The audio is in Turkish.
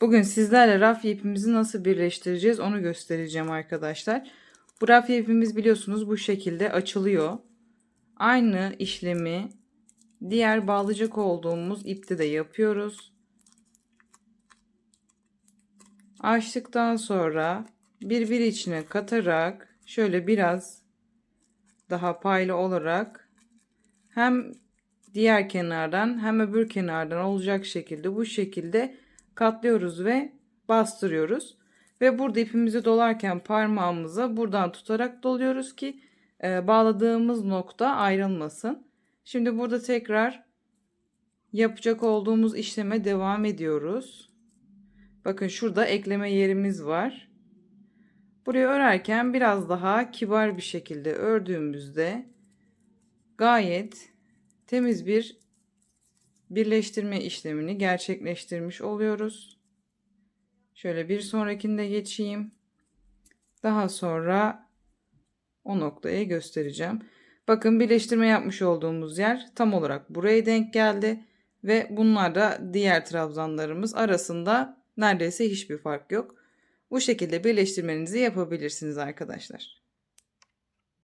Bugün sizlerle rafya ipimizi nasıl birleştireceğiz onu göstereceğim arkadaşlar. Bu rafya ipimiz biliyorsunuz bu şekilde açılıyor. Aynı işlemi diğer bağlayacak olduğumuz ipte de yapıyoruz. Açtıktan sonra birbiri içine katarak şöyle biraz daha paylı olarak hem diğer kenardan hem öbür kenardan olacak şekilde bu şekilde katlıyoruz ve bastırıyoruz. Ve burada ipimizi dolarken parmağımıza buradan tutarak doluyoruz ki e, bağladığımız nokta ayrılmasın. Şimdi burada tekrar yapacak olduğumuz işleme devam ediyoruz. Bakın şurada ekleme yerimiz var. Burayı örerken biraz daha kibar bir şekilde ördüğümüzde gayet temiz bir birleştirme işlemini gerçekleştirmiş oluyoruz. Şöyle bir sonrakinde geçeyim. Daha sonra o noktaya göstereceğim. Bakın birleştirme yapmış olduğumuz yer tam olarak buraya denk geldi ve bunlar da diğer trabzanlarımız arasında neredeyse hiçbir fark yok. Bu şekilde birleştirmenizi yapabilirsiniz arkadaşlar.